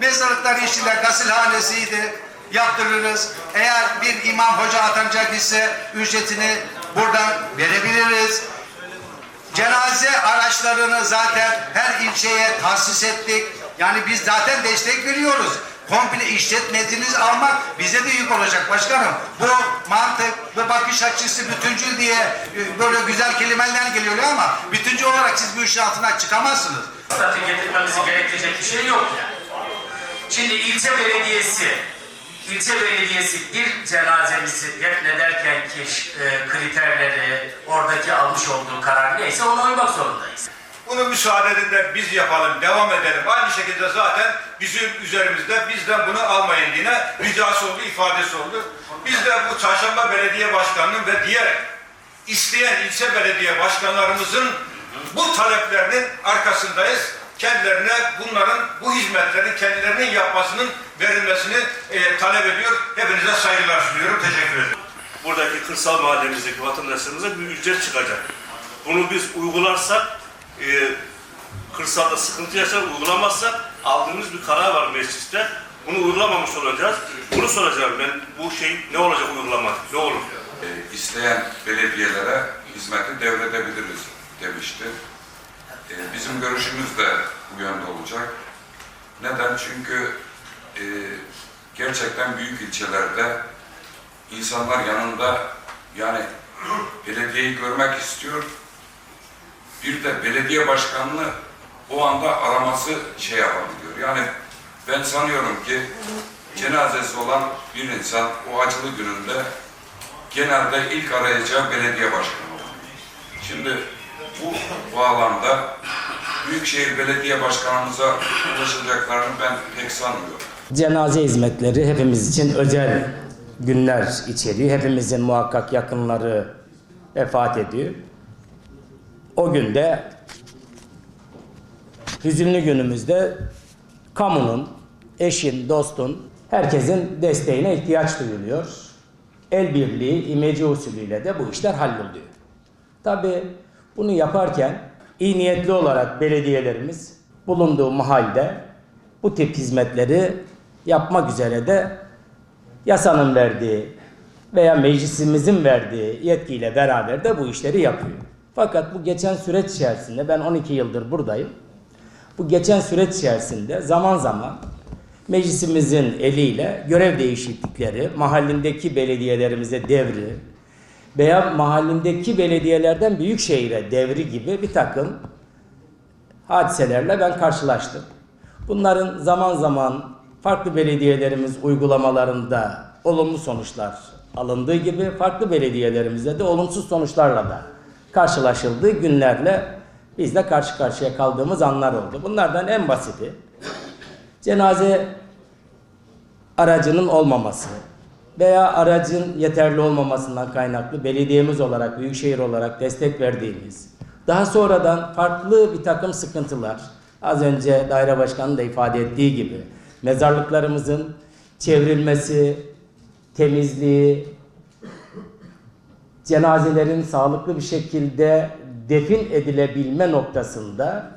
mezarlıklar yeşiller gasilhanesiydi. Yaptırırız. Eğer bir imam hoca atanacak ise ücretini buradan verebiliriz. Cenaze araçlarını zaten her ilçeye tahsis ettik. Yani biz zaten destek veriyoruz. Komple işletmeciniz almak bize de yük olacak başkanım. Bu mantık, bu bakış açısı bütüncül diye e, böyle güzel kelimeler geliyor ama bütüncül olarak siz bu işin altına çıkamazsınız. Zaten getirmemizi gerektirecek bir şey yok yani. Şimdi ilçe belediyesi, ilçe belediyesi bir cenazemizi defnederken ki e, kriterleri, oradaki almış olduğu karar neyse ona uymak zorundayız. Bunu müsaade edin de biz yapalım, devam edelim. Aynı şekilde zaten bizim üzerimizde bizden bunu almayın diye ricası oldu, ifadesi oldu. Biz de bu Çarşamba Belediye Başkanı'nın ve diğer isteyen ilçe belediye başkanlarımızın bu taleplerinin arkasındayız. Kendilerine bunların, bu hizmetlerin kendilerinin yapmasının verilmesini e, talep ediyor. Hepinize saygılar sunuyorum. Teşekkür ederim. buradaki kırsal mahallemizdeki vatandaşlarımıza bir ücret çıkacak. Bunu biz uygularsak, e, kırsalda sıkıntı yaşar, uygulamazsak aldığımız bir karar var mecliste. Bunu uygulamamış olacağız. Bunu soracağım ben, bu şey ne olacak uygulamak, ne olur? e, isteyen belediyelere hizmeti devredebiliriz demişti. E, bizim görüşümüz de bu yönde olacak. Neden? Çünkü e, gerçekten büyük ilçelerde insanlar yanında yani belediyeyi görmek istiyor. Bir de belediye başkanını o anda araması şey yapabiliyor. Yani ben sanıyorum ki cenazesi olan bir insan o acılı gününde genelde ilk arayacağı belediye başkanı olur. Şimdi bu bağlamda Büyükşehir Belediye Başkanımıza ulaşacaklarını ben pek sanmıyorum. Cenaze hizmetleri hepimiz için özel günler içeriyor. Hepimizin muhakkak yakınları vefat ediyor. O günde hüzünlü günümüzde kamunun, eşin, dostun, herkesin desteğine ihtiyaç duyuluyor. El birliği, imece usulüyle de bu işler halloluyor. Tabi bunu yaparken iyi niyetli olarak belediyelerimiz bulunduğu mahalde bu tip hizmetleri yapmak üzere de yasanın verdiği veya meclisimizin verdiği yetkiyle beraber de bu işleri yapıyor. Fakat bu geçen süreç içerisinde ben 12 yıldır buradayım. Bu geçen süreç içerisinde zaman zaman meclisimizin eliyle görev değişiklikleri, mahallindeki belediyelerimize devri veya mahallindeki belediyelerden büyük şehire devri gibi bir takım hadiselerle ben karşılaştım. Bunların zaman zaman farklı belediyelerimiz uygulamalarında olumlu sonuçlar alındığı gibi farklı belediyelerimizde de olumsuz sonuçlarla da karşılaşıldığı günlerle biz de karşı karşıya kaldığımız anlar oldu. Bunlardan en basiti cenaze aracının olmaması veya aracın yeterli olmamasından kaynaklı belediyemiz olarak, büyükşehir olarak destek verdiğimiz, daha sonradan farklı bir takım sıkıntılar, az önce daire başkanı da ifade ettiği gibi, mezarlıklarımızın çevrilmesi, temizliği, cenazelerin sağlıklı bir şekilde defin edilebilme noktasında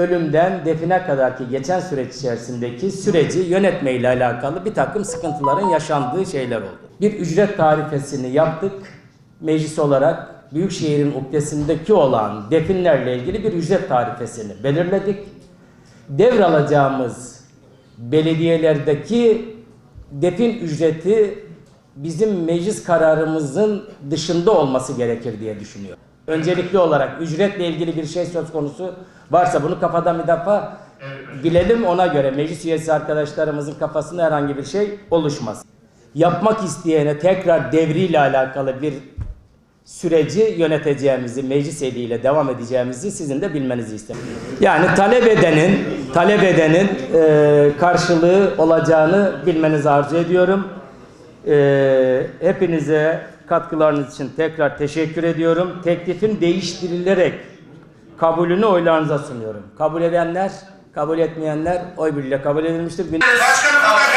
ölümden define kadarki geçen süreç içerisindeki süreci yönetmeyle alakalı bir takım sıkıntıların yaşandığı şeyler oldu. Bir ücret tarifesini yaptık. Meclis olarak Büyükşehir'in ukdesindeki olan definlerle ilgili bir ücret tarifesini belirledik. Devralacağımız belediyelerdeki defin ücreti bizim meclis kararımızın dışında olması gerekir diye düşünüyorum. Öncelikli olarak ücretle ilgili bir şey söz konusu varsa bunu kafadan bir defa bilelim ona göre meclis üyesi arkadaşlarımızın kafasında herhangi bir şey oluşmaz. Yapmak isteyene tekrar devriyle alakalı bir süreci yöneteceğimizi, meclis eliyle devam edeceğimizi sizin de bilmenizi isterim. Yani talep edenin, talep edenin e, karşılığı olacağını bilmenizi arzu ediyorum. E, hepinize katkılarınız için tekrar teşekkür ediyorum. Teklifin değiştirilerek kabulünü oylarınıza sunuyorum. Kabul edenler, kabul etmeyenler oy birliğiyle kabul edilmiştir. Başkanım